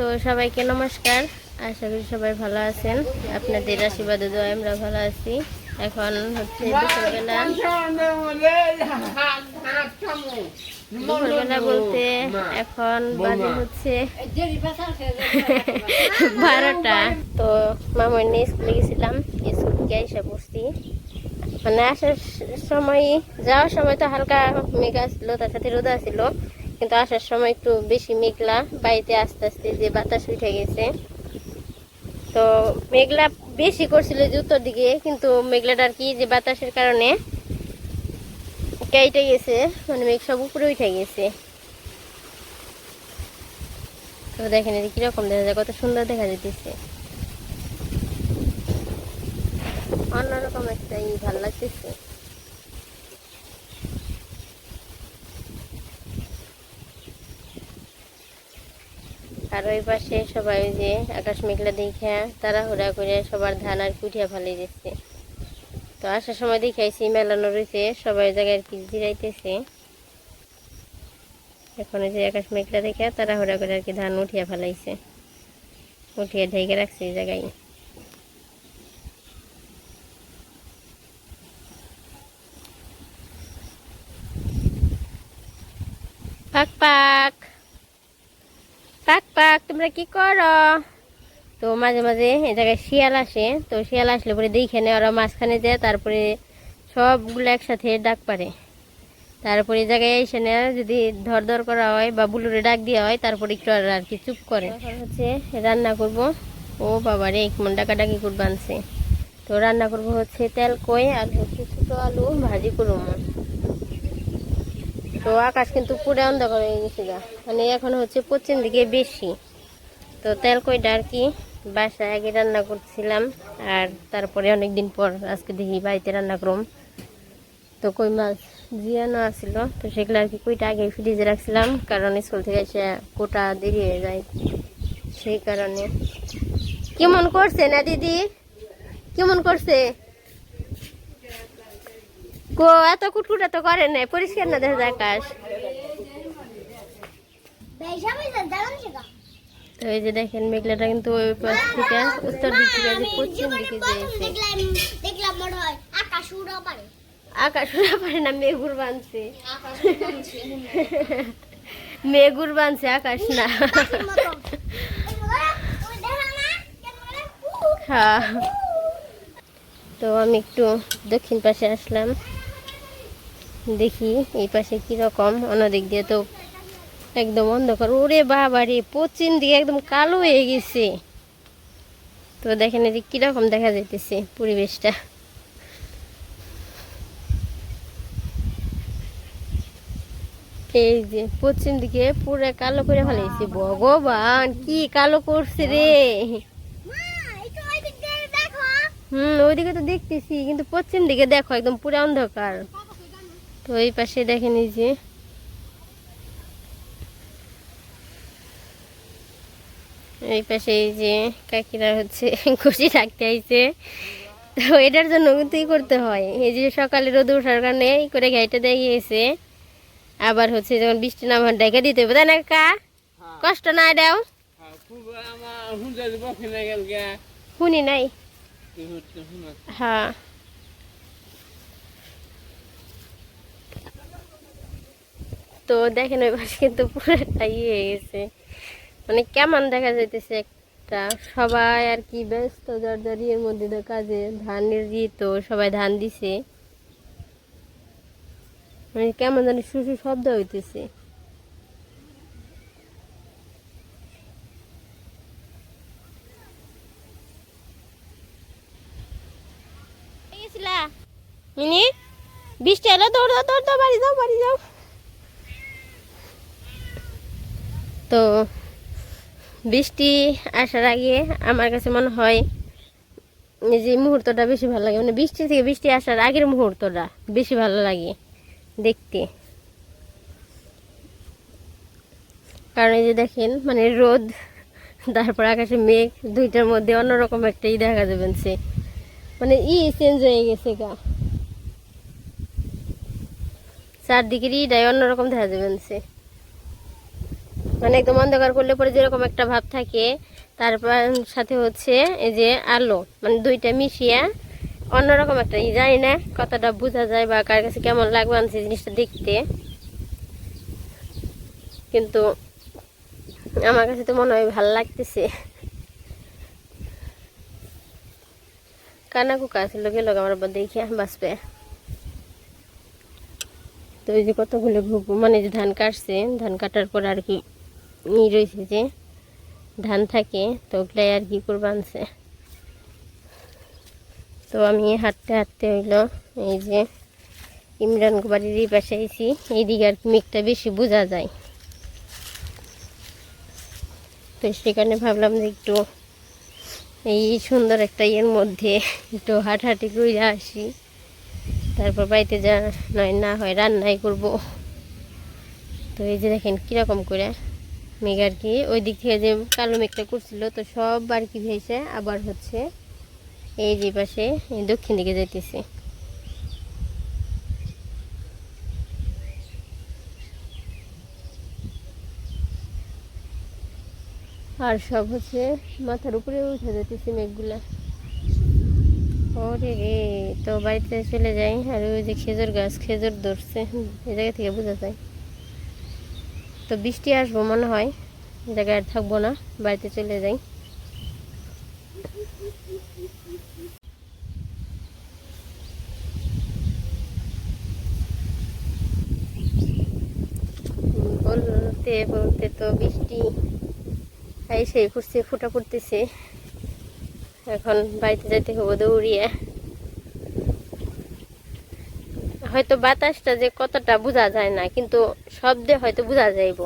তো সবাইকে নমস্কার। আশা করি সবাই ভালো আছেন। আপনাদের আশীর্বাদ দোয়া আমরা ভালো আছি। এখন হচ্ছে দুপুরবেলা। দুপুরবেলা বলতে এখন বাজে হচ্ছে বারোটা। তো মামার নিয়ে স্কুলে গেছিলাম। স্কুল থেকে এসে পড়ছি। মানে আসার সময়, যাওয়ার সময় তো হালকা মেঘা ছিল তার সাথে রোদা ছিল কিন্তু আসার সময় একটু বেশি মেঘলা বাড়িতে আস্তে আস্তে যে বাতাস উঠে গেছে। তো মেঘলা বেশি করছিল যে উত্তর দিকে, কিন্তু মেঘলাটা আর কি যে বাতাসের কারণে কেটে গেছে মানে মেঘ সব উপরে উঠে গেছে। তো দেখেন এটা কীরকম দেখা যায়, কত সুন্দর দেখা যেতেছে অন্যরকম একটা ই ভালো লাগতেছে। আর ওই পাশে সবাই যে আকাশ মেঘলা দেখে তাড়াহুড়া করে সবার ধান আর কুঠিয়া ফালিয়ে দিচ্ছে। তো আসার সময় দেখাইছি মেলানো রয়েছে সবাই জায়গায় কি জিরাইতেছে। এখন যে আকাশ মেঘলা দেখে তাড়াহুড়া করে আর কি ধান উঠিয়া ফেলাইছে। উঠিয়ে ঢেকে রাখছে এই জায়গায়। তোমরা কি করো? তো মাঝে মাঝে এই জায়গায় শিয়াল আসে। তো শিয়াল আসলে পরে দেখে নেয়, ওরা মাঝখানে যায়, তারপরে সবগুলো একসাথে ডাক পারে। তারপরে জায়গায় এসে নেয়, যদি ধর ধর করা হয় বা বুলুরে ডাক দেওয়া হয়, তারপরে একটু আর আর কি চুপ করে। হচ্ছে রান্না করব। ও বাবা রে, কেমন ডাকাডাকি করব আনছে। তো রান্না করব হচ্ছে তেল, কই আর হচ্ছে ছোটো আলু ভাজি করব। তো আকাশ কিন্তু পুরো অন্ধকার হয়ে গেছে গা। মানে এখন হচ্ছে পশ্চিম দিকে বেশি। তো তেল কইটা আর কি, বাসায় আগে রান্না করছিলাম, আর তারপরে অনেক দিন পর আজকে দেখি বাড়িতে রান্না করুম। তো কই মাছ জিয়ানো আসছিল তো সেগুলো আর কি কইটা আগে ফ্রিজে রাখছিলাম, কারণ স্কুল থেকে এসে কোটা দেরি হয়ে যায়। সেই কারণে। কেমন করছে না দিদি? কেমন করছে? গো, এত কুটকুটা তো করে নাই, পরিষ্কার না দেখা যায় আকাশ? তো এই যে দেখেন, মেঘলাটা কিন্তু ওই পাশ থেকে, উত্তর দিক থেকে যে পশ্চিম দিকে যেয়েছে আকাশ উড়া পারে না, মেঘুর বানছে। মেঘুর বানছে, আকাশ না। হ্যাঁ। তো আমি একটু দক্ষিণ পাশে আসলাম। দেখি এই পাশে কীরকম, অন্যদিক দিয়ে তো একদম অন্ধকার। ওরে বাবা রে, পশ্চিম দিকে একদম কালো হয়ে গেছে। তো দেখেন এই যে কীরকম দেখা যাইতেছে পরিবেশটা। এই যে পশ্চিম দিকে পুরো কালো করে ফেলাইছে ভগবান, কি কালো করছে রে। হুম, ওইদিকে তো দেখতেছি, কিন্তু পশ্চিম দিকে দেখো, একদম পুরো অন্ধকার। তো এই পাশে দেখেন এই যে এই পাশে এই যে কাকিরা হচ্ছে খুশি রাখতে আইছে। তো এটার জন্য কিন্তু করতে হয়। এই যে সকালে রোদ ওঠার কারণে ই করে গাড়িটা দিয়ে গিয়েছে আবার হচ্ছে যখন বৃষ্টি নামার ডেকে দিতে হবে তাই না কা কষ্ট না দাও। শুনি নাই। হ্যাঁ। তো দেখেন ওই পাশে কিন্তু পুরোটা ইয়ে হয়ে গেছে। মানে কেমন দেখা যাইতেছে একটা? সবাই আর কি ব্যস্ত জর্জরি এর মধ্যে তো কাজে। ধানের ই তো সবাই ধান দিছে। মানে কেমন জানি শুশু শব্দ হইতেছে। মিনি, বৃষ্টি এলো দৌড় দাও, দৌড় বাড়ি যাও বাড়ি যাও। তো বৃষ্টি আসার আগে আমার কাছে মনে হয় যে মুহূর্তটা বেশি ভালো লাগে। মানে বৃষ্টি থেকে বৃষ্টি আসার আগের মুহূর্তটা বেশি ভালো লাগে দেখতে। কারণ এই যে দেখেন মানে রোদ, তারপর আকাশে মেঘ, দুইটার মধ্যে অন্যরকম একটা ই দেখা যাবেন সে মানে ই চেঞ্জ হয়ে গেছে গা। চারদিকের ইটাই অন্যরকম দেখা যাবেন সে মানে একদম অন্ধকার করলে পরে যেরকম একটা ভাব থাকে তারপর সাথে হচ্ছে এই যে আলো মানে দুইটা মিশিয়া অন্যরকম একটা, ই জানি না কতটা বোঝা যায় বা কার কাছে কেমন লাগবে আনছে জিনিসটা দেখতে। কিন্তু আমার কাছে তো মনে হয় ভালো লাগতেছে। কানা কুকা ছিল গেল আমার আবার দেখে বাঁচবে। তো ওই যে কতগুলো মানে যে ধান কাটছে, ধান কাটার পর আর কি রয়েছে যে ধান থাকে, তো ওগুলাই আর কি করব আনছে। তো আমি হাঁটতে হাঁটতে হইল এই যে ইমরান বাড়ির এই পাশে আইছি, এইদিকে আর মেঘটা বেশি বোঝা যায়। তো সেখানে ভাবলাম যে একটু এই সুন্দর একটা ইয়ের মধ্যে একটু হাঁটাহাঁটি করে আসি। তারপর বাড়িতে যা নয়, না হয় রান্নাই করব। তো এই যে দেখেন কীরকম করে মেঘ আর কি। ওই দিক থেকে যে কালো মেঘটা করছিল, তো সব আর কি ভেসে আবার হচ্ছে এই যে পাশে দক্ষিণ দিকে যাইতেছে। আর সব হচ্ছে মাথার উপরে উঠে যেতেছে মেঘগুলা। ওরে রে, তো বাড়িতে চলে যাই, আর ওই যে খেজুর গাছ, খেজুর ধরছে। এই জায়গা থেকে বোঝা যায়। তো বৃষ্টি আসব মনে হয়। জায়গায় আর থাকব না, বাড়িতে চলে যাই। বলতে বলতে তো বৃষ্টি এই সেই ফুটছে, ফুটা ফুটতেছে। এখন বাড়িতে যাইতে হব দৌড়িয়ে। হয়তো বাতাসটা যে কতটা বোঝা যায় না, কিন্তু শব্দে হয়তো বোঝা যাইব।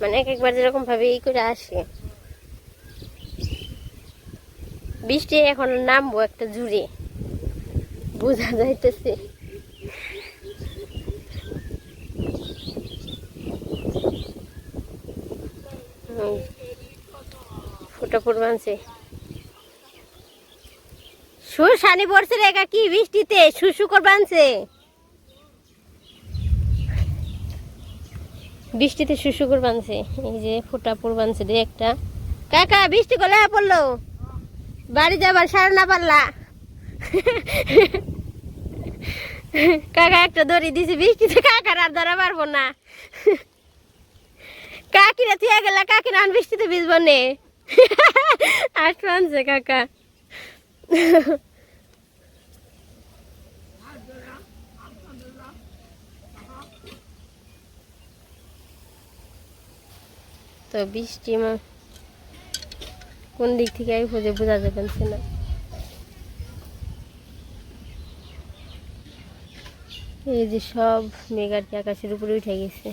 মানে এক একবার যেরকম ভাবে এই করে আসে। বৃষ্টি এখন নামবো একটা জুড়ে। বোঝা যাইতেছে। হুম। ফুটা ফুট বানছে। সুসানি পড়ছে রে কি বৃষ্টিতে? কর বানছে। বৃষ্টিতে শুশু করে বানছে, এই যে ফুটা পুর বানছে দে একটা। কাকা, বৃষ্টি করলে পড়ল। বাড়ি যাবার সার না পারলা। কাকা, একটা দড়ি দিছি, বৃষ্টিতে কাকার আর ধরা পারব না। কাকিরা থিয়া গেলা কাকিরা আন বৃষ্টিতে ভিজবো নে। আসবে আনছে কাকা। তো বৃষ্টি কোন দিক থেকে আই খুঁজে বোঝা যাবে না এই যে সব মেঘাটি আকাশের উপরে উঠে গেছে।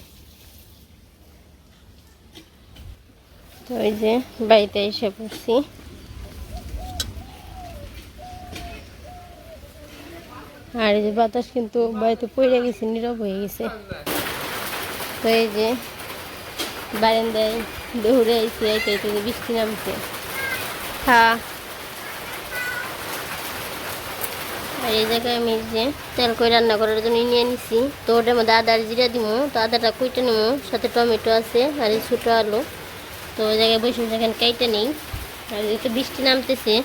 তো ওই যে বাড়িতে এসে পড়ছি। আর এই যে বাতাস কিন্তু বাড়িতে পড়ে গেছে, নীরব হয়ে গেছে। তো এই যে বারান্দায় দৌড়ে আইসি আইতে আইতে বৃষ্টি নামছে। হ্যাঁ। আর এই জায়গায় আমি যে তেল করে রান্না করার জন্য নিয়ে নিছি। তো ওটার মধ্যে আদার জিরা দিব তো আদাটা কুইটে নেব সাথে টমেটো আছে আর এই ছোটো আলু। তো ওই জায়গায় বসে বসে এখানে কাইটে নেই। আর এই তো বৃষ্টি নামতেছে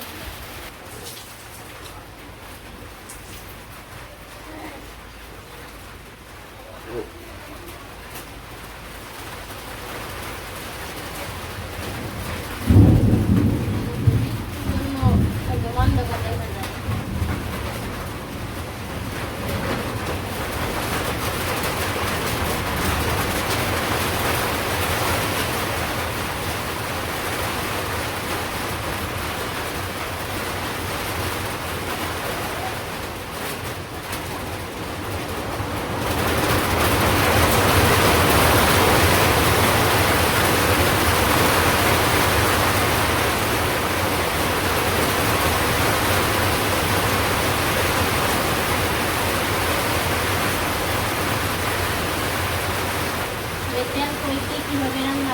তেল কইতে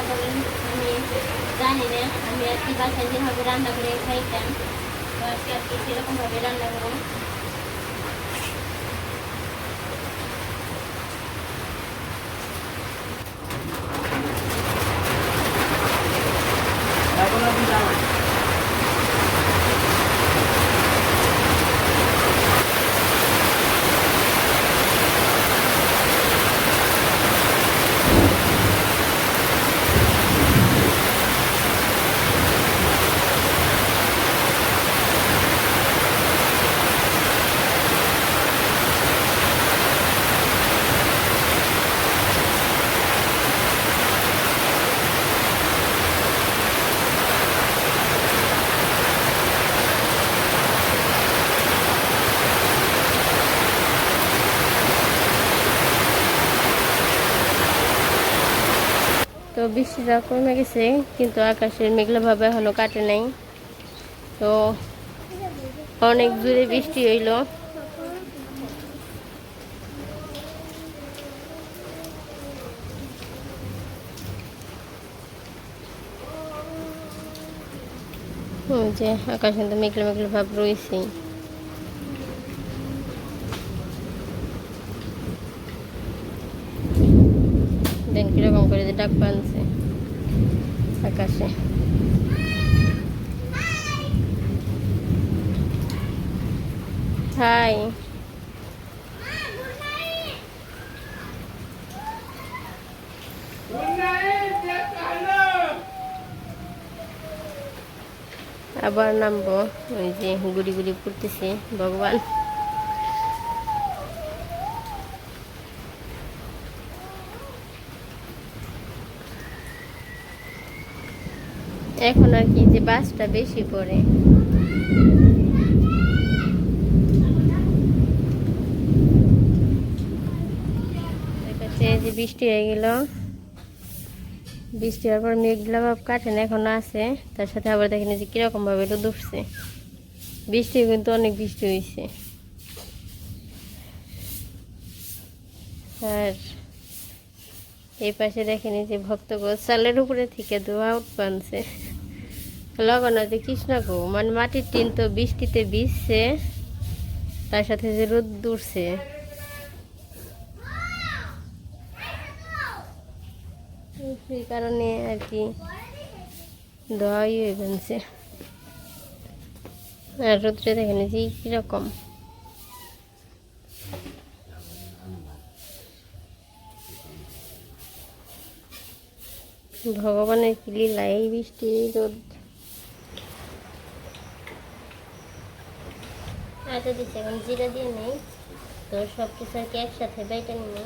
করেন আমি জানি না আমি আর কি বাসায় যেভাবে রান্না করে খাইতাম, তো আজকে আর কি সেরকমভাবে রান্না করব। বৃষ্টিটা কমে গেছে, কিন্তু আকাশের মেঘলা ভাবে এখনও কাটে নাই। তো অনেক দূরে বৃষ্টি হইল। যে আকাশ কিন্তু মেঘলা মেঘলা ভাব রয়েছে দেন ডাক পানছে আকাশে। হাই। আবার নামবো। ওই যে গুড়ি গুড়ি পড়তেছে ভগবান। এখন আর কি যে বাসটা বেশি পড়ে। যে বৃষ্টি হয়ে গেল। বৃষ্টি হওয়ার পর মেঘলা ভাব কাটে না, এখন আছে। তার সাথে আবার দেখেন যে কীরকম ভাবে রোদ উঠছে। বৃষ্টি কিন্তু অনেক বৃষ্টি হয়েছে আর এই পাশে দেখেন যে ভক্তগো চালের উপরে থেকে ধোয়া উৎপানছে লগন আছে কৃষ্ণগো মানে মাটির টিন তো বৃষ্টিতে ভিজছে, তার সাথে যে রোদ উঠছে সেই কারণে আর কি ধোয়াই হয়ে বানছে আর রোদ্রে দেখেন যে কীরকম। ভগবানের কি লীলা, এই বৃষ্টি রোদ। আটা দিচ্ছে এখন জিরা দিয়ে নেই। তো সব কিছু আর কি একসাথে বেটে নিয়ে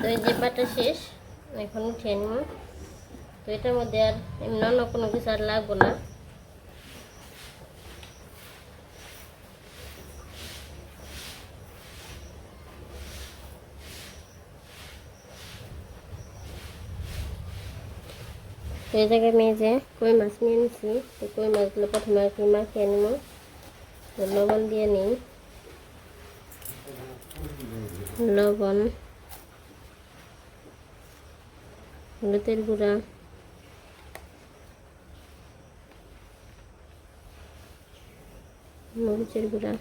তো এই যে বাটা শেষ উঠিয়ে নিব। তো এটার মধ্যে আর এমনি অন্য কোনো কিছু আর লাগবো না। তো এই জায়গায় আমি যে কই মাছ নিয়ে নিছি তো কই মাছগুলো প্রথমে আর কি মাখিয়ে নিব। লবণ দিয়ে নিই। লবণ। হলুদের গুঁড়া। মরিচের গুঁড়া।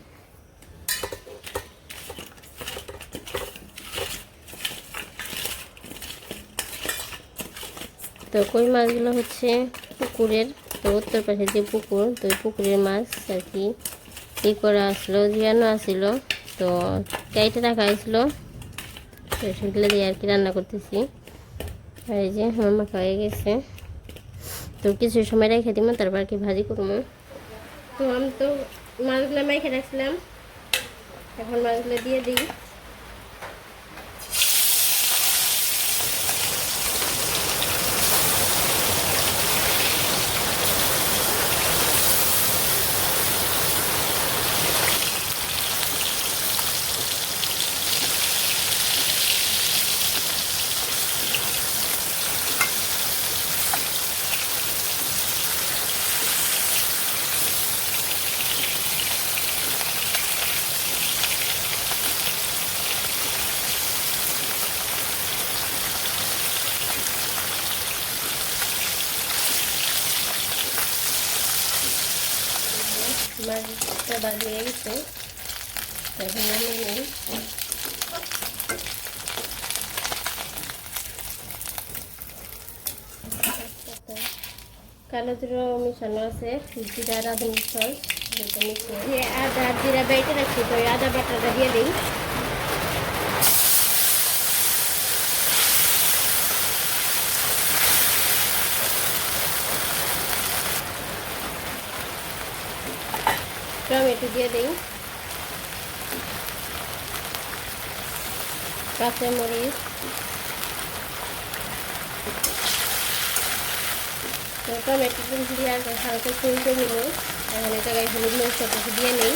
তো কই মাছগুলো হচ্ছে পুকুরের, তো উত্তর পাশে যে পুকুর, তো ওই পুকুরের মাছ আর কি ই করা আসলো, জিয়ানো আসলো। তো কাইটে রাখা হয়েছিল। তো সেগুলো দিয়ে আর কি রান্না করতেছি। এই যে আমার হয়ে গেছে। তো কিছু সময় রেখে দিব তারপর কি ভাজি করব তো আমি তো মাছগুলো মেখে রাখছিলাম। এখন মাছগুলো দিয়ে দিই। মাছটা বাজিয়ে গেছে এখন আমি নেই কালো জিরো মিশানো আছে জিরা রাঁধুনি সস যেটা আদা জিরা বেটে রাখছি তো আদা বাটাটা দিয়ে দিই টমেটো দিয়ে দিই। কাঁচামরিচ টমেটো দিয়ে আর হালকা চলতে নিল এখন এই জায়গায় হলুদ মরিচটা দিয়ে নেই।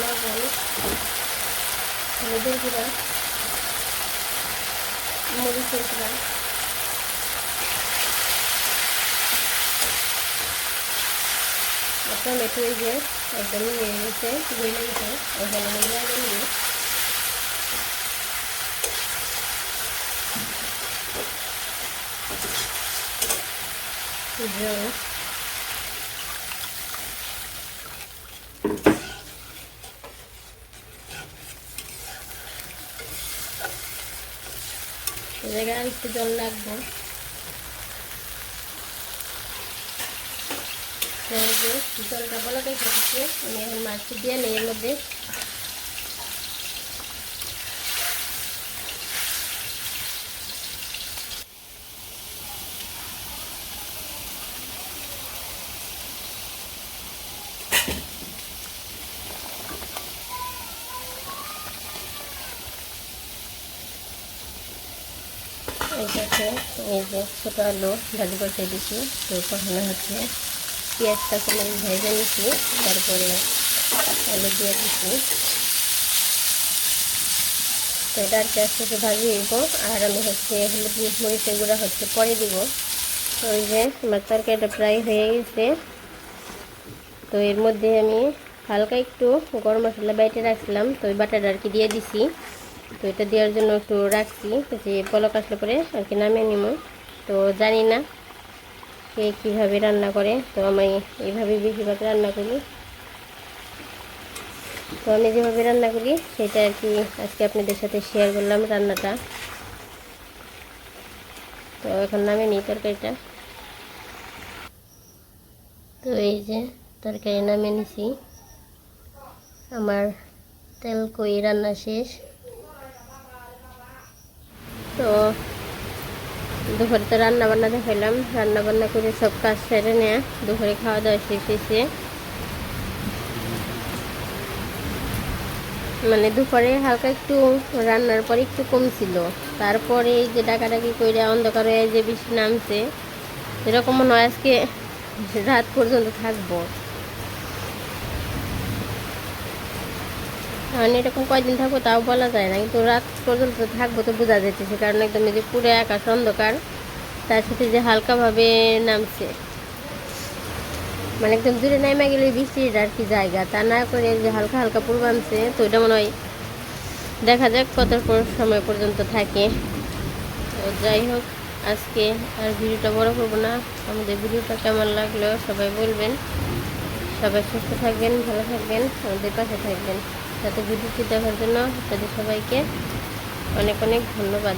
লবণ, হলুদের গুঁড়া, মরিচের গুঁড়া। টমেটো এই যে একদম ইয়ে গেছে গলে গেছে ওখানে মজা দিয়ে জল এ জায়গায় আর একটু জল লাগবো তো এই যে জলটা বলা দেখে দিচ্ছে আমি এখন মাছটি দিয়ে নিই এর মধ্যে এইটাতে এই যে ছোটো আলু ভাজি করতে দিচ্ছি তো কখনো হচ্ছে। পেঁয়াজটা কোনো ভেজে নিচ্ছি তারপরে আলু দিয়ে দিচ্ছি তো এটা আর পেঁয়াজ থেকে ভাজি দিব, আর আমি হচ্ছে হলুদ মরিচ এগুলো হচ্ছে পরে দিব। ওই যে আমার তরকারিটা প্রায় হয়ে গেছে। তো এর মধ্যে আমি হালকা একটু গরম মশলা বাইটে রাখছিলাম, তো ওই বাটাটা আর কি দিয়ে দিছি। তো এটা দেওয়ার জন্য একটু রাখছি, যে পলক আসলে পরে আর কি নামিয়ে নিব। তো জানি না কে কীভাবে রান্না করে, তো আমি এইভাবে বেশিরভাগ রান্না করি। তো আমি যেভাবে রান্না করি, সেটা আর কি আজকে আপনাদের সাথে শেয়ার করলাম রান্নাটা। তো এখন নামে নিই তরকারিটা। তো এই যে তরকারি নামে নিছি। আমার তেল কই রান্না শেষ। তো দুপুরে তো রান্না বান্না দেখাইলাম। রান্না বান্না করে সব কাজ সেরে নেয়, দুপুরে খাওয়া দাওয়া শেষ হয়েছে মানে দুপুরে হালকা একটু রান্নার পরে একটু কমছিল। তারপরে এই যে ডাকাডাকি করে অন্ধকার হয়ে যে বৃষ্টি নামছে এরকম মনে হয় আজকে রাত পর্যন্ত থাকব। আমি এরকম কয়দিন থাকব তাও বলা যায় না, কিন্তু রাত পর্যন্ত থাকব তো বোঝা যাইতেছে, কারণ একদম এই যে পুরো আকাশ অন্ধকার, তার সাথে যে হালকাভাবে নামছে। মানে একদম দূরে নামে গেলে বৃষ্টির আর কি জায়গা, তা না করে যে হালকা হালকা পূর্বাংশে তো এটা মনে হয় দেখা যাক কত সময় পর্যন্ত থাকে। তো যাই হোক, আজকে আর ভিডিওটা বড় করব না, আমাদের ভিডিওটা কেমন লাগল সবাই বলবেন। সবাই সুস্থ থাকবেন, ভালো থাকবেন, আমাদের পাশে থাকবেন। সাথে ভিডিওটি দেখার জন্য তাদের সবাইকে অনেক অনেক ধন্যবাদ।